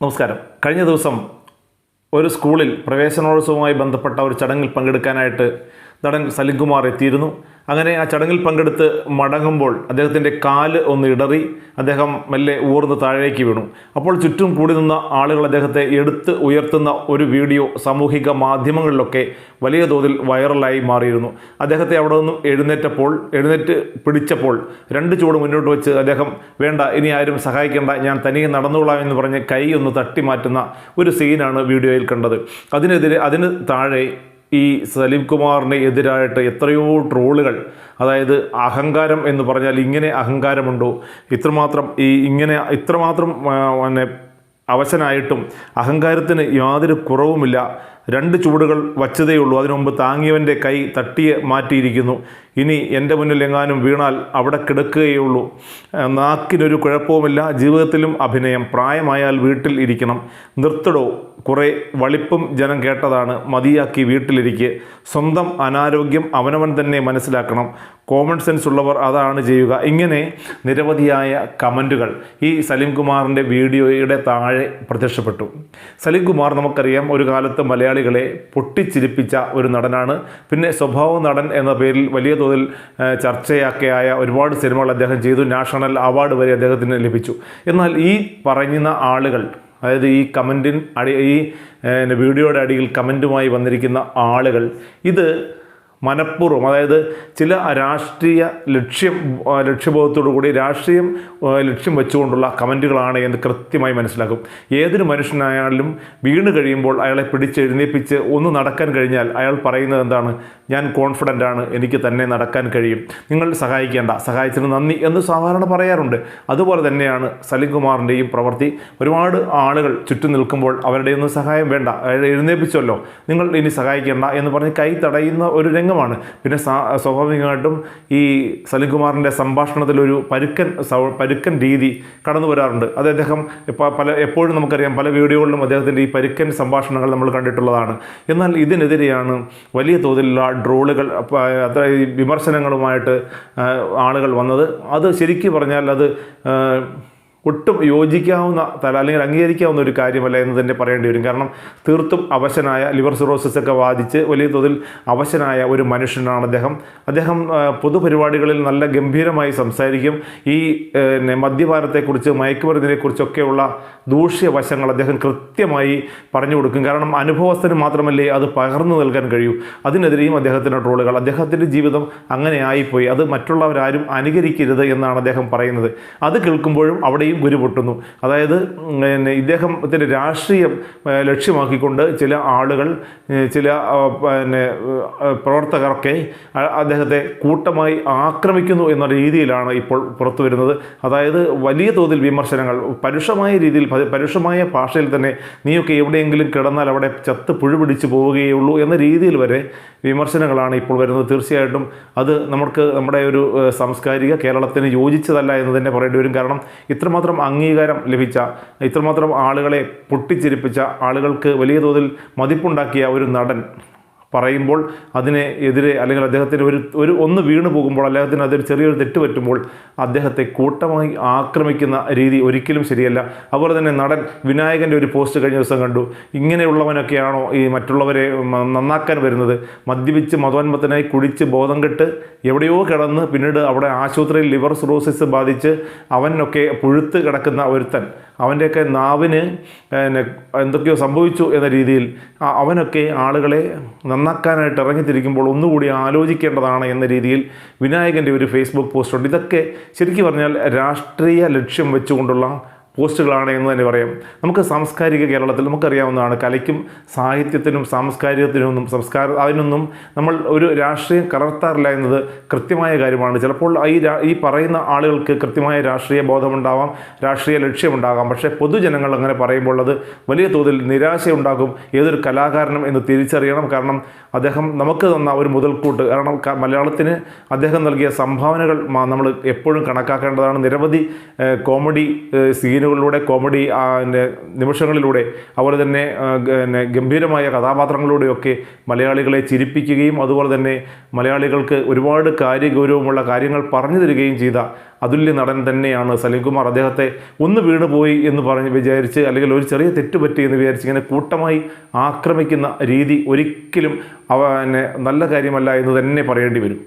നമസ്കാരം. കഴിഞ്ഞ ദിവസം ഒരു സ്കൂളിൽ പ്രവേശനോത്സവവുമായി ബന്ധപ്പെട്ട ഒരു ചടങ്ങിൽ പങ്കെടുക്കാനായിട്ട് നടൻ സലിംകുമാർ എത്തിയിരുന്നു. അങ്ങനെ ആ ചടങ്ങിൽ പങ്കെടുത്ത് മടങ്ങുമ്പോൾ അദ്ദേഹത്തിന്റെ കാൽ ഒന്ന് ഇടറി അദ്ദേഹം മെല്ലെ ഊർന്ന് താഴേക്ക് വീണു. അപ്പോൾ ചുറ്റും കൂടി നിന്ന ആളുകൾ അദ്ദേഹത്തെ എടുത്ത് ഉയർത്തുന്ന ഒരു വീഡിയോ സാമൂഹിക മാധ്യമങ്ങളിലൊക്കെ വലിയ തോതിൽ വൈറലായി മാറിയിരുന്നു. അദ്ദേഹത്തെ അവിടെ നിന്നും എഴുന്നേറ്റപ്പോൾ എഴുന്നേറ്റ് പിടിച്ചപ്പോൾ രണ്ട് ചൂട് മുന്നോട്ട് വെച്ച് അദ്ദേഹം വേണ്ട ഇനി ആരും സഹായിക്കേണ്ട ഞാൻ തനിയെ നടന്നുകൊള്ളാം എന്ന് പറഞ്ഞ് കൈ ഒന്ന് തട്ടി മാറ്റുന്ന ഒരു സീനാണ് വീഡിയോയിൽ കണ്ടത്. അതിനെതിരെ അതിന് താഴെ ഈ സലീം കുമാറിന് എതിരായിട്ട് എത്രയോ ട്രോളുകൾ അതായത് അഹങ്കാരം എന്ന് പറഞ്ഞാൽ ഇങ്ങനെ അഹങ്കാരമുണ്ടോ? ഇത്രമാത്രം ഈ ഇങ്ങനെ ഇത്രമാത്രം പിന്നെ അവശനായിട്ടും അഹങ്കാരത്തിന് യാതൊരു കുറവുമില്ല. രണ്ട് ചൂടുകൾ വച്ചതേ ഉള്ളൂ. അതിനു മുമ്പ് താങ്ങിയവന്റെ കൈ തട്ടിയെ മാറ്റിയിരിക്കുന്നു. ഇനി എന്റെ മുന്നിൽ എങ്ങാനും വീണാൽ അവിടെ കിടക്കുകയുള്ളൂ നാക്കിനൊരു കുഴപ്പവുമില്ല. ജീവിതത്തിലും അഭിനയം. പ്രായമായാൽ വീട്ടിൽ ഇരിക്കണം. നിർത്തടോ. കുറേ വളിപ്പും ജനം കേട്ടതാണ്. മതിയാക്കി വീട്ടിലിരിക്കുക സ്വന്തം അനാരോഗ്യം അവനവൻ തന്നെ മനസ്സിലാക്കണം. കോമൺ സെൻസ് ഉള്ളവർ അതാണ് ചെയ്യുക. ഇങ്ങനെ നിരവധിയായ കമന്റുകൾ ഈ സലീം കുമാറിന്റെ വീഡിയോയുടെ താഴെ പ്രത്യക്ഷപ്പെട്ടു. സലീം കുമാർ നമുക്കറിയാം ഒരു കാലത്ത് മലയാളികളെ പൊട്ടിച്ചിരിപ്പിച്ച ഒരു നടനാണ്. പിന്നെ സ്വഭാവ നടൻ എന്ന പേരിൽ വലിയ തോതിൽ ചർച്ചയാക്കിയായ ഒരുപാട് സിനിമകൾ അദ്ദേഹം ചെയ്തു. നാഷണൽ അവാർഡ് വരെ അദ്ദേഹത്തിന് ലഭിച്ചു. എന്നാൽ ഈ പറയുന്ന ആളുകൾ അതായത് ഈ കമന്റിൻ അടി ഈ വീഡിയോയുടെ അടിയിൽ കമന്റുമായി വന്നിരിക്കുന്ന ആളുകൾ ഇത് മനഃപൂർവം അതായത് ചില രാഷ്ട്രീയ ലക്ഷ്യം ലക്ഷ്യബോധത്തോടു കൂടി രാഷ്ട്രീയം ലക്ഷ്യം വെച്ചുകൊണ്ടുള്ള കമന്റുകളാണ് എന്ന് കൃത്യമായി മനസ്സിലാക്കും. ഏതൊരു മനുഷ്യനായാലും വീണ് കഴിയുമ്പോൾ അയാളെ പിടിച്ചെഴുന്നേപ്പിച്ച് ഒന്ന് നടക്കാൻ കഴിഞ്ഞാൽ അയാൾ പറയുന്നത് എന്താണ്? ഞാൻ കോൺഫിഡന്റ് ആണ് എനിക്ക് തന്നെ നടക്കാൻ കഴിയും. നിങ്ങൾ സഹായിക്കേണ്ട സഹായിച്ചതിന് നന്ദി എന്ന് സാധാരണ പറയാറുണ്ട്. അതുപോലെ തന്നെയാണ് സലീം കുമാറിന്റെയും പ്രവൃത്തി. ഒരുപാട് ആളുകൾ ചുറ്റും നിൽക്കുമ്പോൾ അവരുടെ ഒന്നും സഹായം വേണ്ട അയാളെ എഴുന്നേപ്പിച്ചല്ലോ നിങ്ങൾ ഇനി സഹായിക്കേണ്ട എന്ന് പറഞ്ഞ് കൈ തടയുന്ന ഒരു രംഗമാണ് പിന്നെ സ്വാഭാവികമായിട്ടും ഈ സലിംകുമാറിന്റെ സംഭാഷണത്തിലൊരു പരുക്കൻ പരുക്കൻ രീതി കടന്നു വരാറുണ്ട്. അത് അദ്ദേഹം പല എപ്പോഴും നമുക്കറിയാം പല വീഡിയോകളിലും അദ്ദേഹത്തിന്റെ ഈ പരുക്കൻ സംഭാഷണങ്ങൾ നമ്മൾ കണ്ടിട്ടുള്ളതാണ്. എന്നാൽ ഇതിനെതിരെയാണ് വലിയ തോതിലുള്ള ഡ്രോളുകൾ അത്ര വിമർശനങ്ങളുമായിട്ട് ആളുകൾ വന്നത്. അത് ശരിക്കും പറഞ്ഞാൽ അത് ഒട്ടും യോജിക്കാവുന്ന തല അല്ലെങ്കിൽ അംഗീകരിക്കാവുന്ന ഒരു കാര്യമല്ല എന്ന് തന്നെ പറയേണ്ടി വരും. കാരണം തീർത്തും അവശനായ ലിവർ സിറോസിസ് ഒക്കെ ബാധിച്ച് വലിയ തോതിൽ അവശനായ ഒരു മനുഷ്യനാണ് അദ്ദേഹം. അദ്ദേഹം പൊതുപരിപാടികളിൽ നല്ല ഗംഭീരമായി സംസാരിക്കും. ഈ മദ്യപാനത്തെക്കുറിച്ച് മയക്കുമരുന്നിനെക്കുറിച്ചൊക്കെയുള്ള ദൂഷ്യവശങ്ങൾ അദ്ദേഹം കൃത്യമായി പറഞ്ഞു കൊടുക്കും. കാരണം അനുഭവസ്ഥന് മാത്രമല്ലേ അത് പകർന്നു നൽകാൻ കഴിയൂ. അതിനെതിരെയും അദ്ദേഹത്തിന്റെ ട്രോളുകൾ. അദ്ദേഹത്തിന്റെ ജീവിതം അങ്ങനെ ആയിപ്പോയി. അത് മറ്റുള്ളവരാരും അനുകരിക്കരുത് എന്നാണ് അദ്ദേഹം പറയുന്നത്. അത് കേൾക്കുമ്പോഴും അവിടെയും ഗുരു പൊട്ടുന്നു. അതായത് പിന്നെ ഇദ്ദേഹത്തിന്റെ രാഷ്ട്രീയം ലക്ഷ്യമാക്കിക്കൊണ്ട് ചില ആളുകൾ ചില പിന്നെ പ്രവർത്തകർക്കെ അദ്ദേഹത്തെ കൂട്ടമായി ആക്രമിക്കുന്നു എന്ന രീതിയിലാണ് ഇപ്പോൾ പുറത്തു വരുന്നത്. അതായത് വലിയ തോതിൽ വിമർശനങ്ങൾ പരുഷമായ രീതിയിൽ പരുഷമായ ഭാഷയിൽ തന്നെ നീയൊക്കെ എവിടെയെങ്കിലും കിടന്നാൽ അവിടെ ചത്ത് പുഴുപിടിച്ച് പോവുകയുള്ളൂ എന്ന രീതിയിൽ വരെ വിമർശനങ്ങളാണ് ഇപ്പോൾ വരുന്നത്. തീർച്ചയായിട്ടും അത് നമുക്ക് നമ്മുടെ ഒരു സാംസ്കാരിക കേരളത്തിന് യോജിച്ചതല്ല എന്ന് തന്നെ പറയേണ്ടി വരും. കാരണം ഇത്രമാത്രം അംഗീകാരം ലഭിച്ച ഇത്രമാത്രം ആളുകളെ പൊട്ടിച്ചിരിപ്പിച്ച ആളുകൾക്ക് വലിയ തോതിൽ മതിപ്പുണ്ടാക്കിയ ഒരു നടൻ പറയുമ്പോൾ അതിനെ എതിരെ അല്ലെങ്കിൽ അദ്ദേഹത്തിന് ഒരു ഒരു ഒന്ന് വീണു പോകുമ്പോൾ അദ്ദേഹത്തിന് അതൊരു ചെറിയൊരു തെറ്റ് പറ്റുമ്പോൾ അദ്ദേഹത്തെ കൂട്ടമായി ആക്രമിക്കുന്ന രീതി ഒരിക്കലും ശരിയല്ല. അതുപോലെ തന്നെ നടൻ വിനായകന്റെ ഒരു പോസ്റ്റ് കഴിഞ്ഞ ദിവസം കണ്ടു. ഇങ്ങനെയുള്ളവനൊക്കെയാണോ ഈ മറ്റുള്ളവരെ നന്നാക്കാൻ വരുന്നത്? മദ്യപിച്ച് മതോന്മത്തനായി കുടിച്ച് ബോധം കെട്ട് എവിടെയോ കിടന്ന് പിന്നീട് അവിടെ ആശുപത്രിയിൽ ലിവർ സിറോസിസ് ബാധിച്ച് അവനൊക്കെ പുഴുത്ത് കിടക്കുന്ന ഒരുത്തൻ. അവന്റെയൊക്കെ നാവിന് എന്തൊക്കെയോ സംഭവിച്ചു എന്ന രീതിയിൽ അവനൊക്കെ ആളുകളെ നന്നാക്കാനായിട്ട് ഇറങ്ങിത്തിരിക്കുമ്പോൾ ഒന്നുകൂടി ആലോചിക്കേണ്ടതാണ് എന്ന രീതിയിൽ വിനായകന്റെ ഒരു ഫേസ്ബുക്ക് പോസ്റ്റുണ്ട് ഇതൊക്കെ ശരിക്കും പറഞ്ഞാൽ രാഷ്ട്രീയ ലക്ഷ്യം വെച്ചുകൊണ്ടുള്ള പോസ്റ്റുകളാണ് എന്ന് തന്നെ പറയാം. നമുക്ക് സാംസ്കാരിക കേരളത്തിൽ നമുക്കറിയാവുന്നതാണ് കലയ്ക്കും സാഹിത്യത്തിനും സാംസ്കാരികത്തിനൊന്നും സംസ്കാര അതിനൊന്നും നമ്മൾ ഒരു രാഷ്ട്രീയം കലർത്താറില്ല എന്നത് കൃത്യമായ കാര്യമാണ്. ചിലപ്പോൾ ഈ ഈ പറയുന്ന ആളുകൾക്ക് കൃത്യമായ രാഷ്ട്രീയ ബോധമുണ്ടാവാം രാഷ്ട്രീയ ലക്ഷ്യമുണ്ടാകാം. പക്ഷേ പൊതുജനങ്ങൾ അങ്ങനെ പറയുമ്പോൾ അത് വലിയ തോതിൽ നിരാശയുണ്ടാകും. ഏതൊരു കലാകാരനും എന്ന് തിരിച്ചറിയണം. കാരണം അദ്ദേഹം നമുക്ക് തന്ന ഒരു മുതൽക്കൂട്ട് കാരണം മലയാളത്തിന് അദ്ദേഹം നൽകിയ സംഭാവനകൾ നമ്മൾ എപ്പോഴും കണക്കാക്കേണ്ടതാണ്. നിരവധി കോമഡി സീരിയൽ സീനുകളിലൂടെ കോമഡി അതിന്റെ നിമിഷങ്ങളിലൂടെ അതുപോലെ തന്നെ പിന്നെ ഗംഭീരമായ കഥാപാത്രങ്ങളിലൂടെയൊക്കെ മലയാളികളെ ചിരിപ്പിക്കുകയും അതുപോലെ തന്നെ മലയാളികൾക്ക് ഒരുപാട് കാര്യഗൗരവമുള്ള കാര്യങ്ങൾ പറഞ്ഞു തരികയും ചെയ്ത അതുല്യ നടൻ തന്നെയാണ് സലീംകുമാർ. അദ്ദേഹത്തെ ഒന്ന് വീണുപോയി എന്ന് പറഞ്ഞ് വിചാരിച്ച് അല്ലെങ്കിൽ ഒരു ചെറിയ തെറ്റുപറ്റി എന്ന് വിചാരിച്ച് ഇങ്ങനെ കൂട്ടമായി ആക്രമിക്കുന്ന രീതി ഒരിക്കലും അവ നല്ല കാര്യമല്ല എന്ന് തന്നെ പറയേണ്ടി വരും.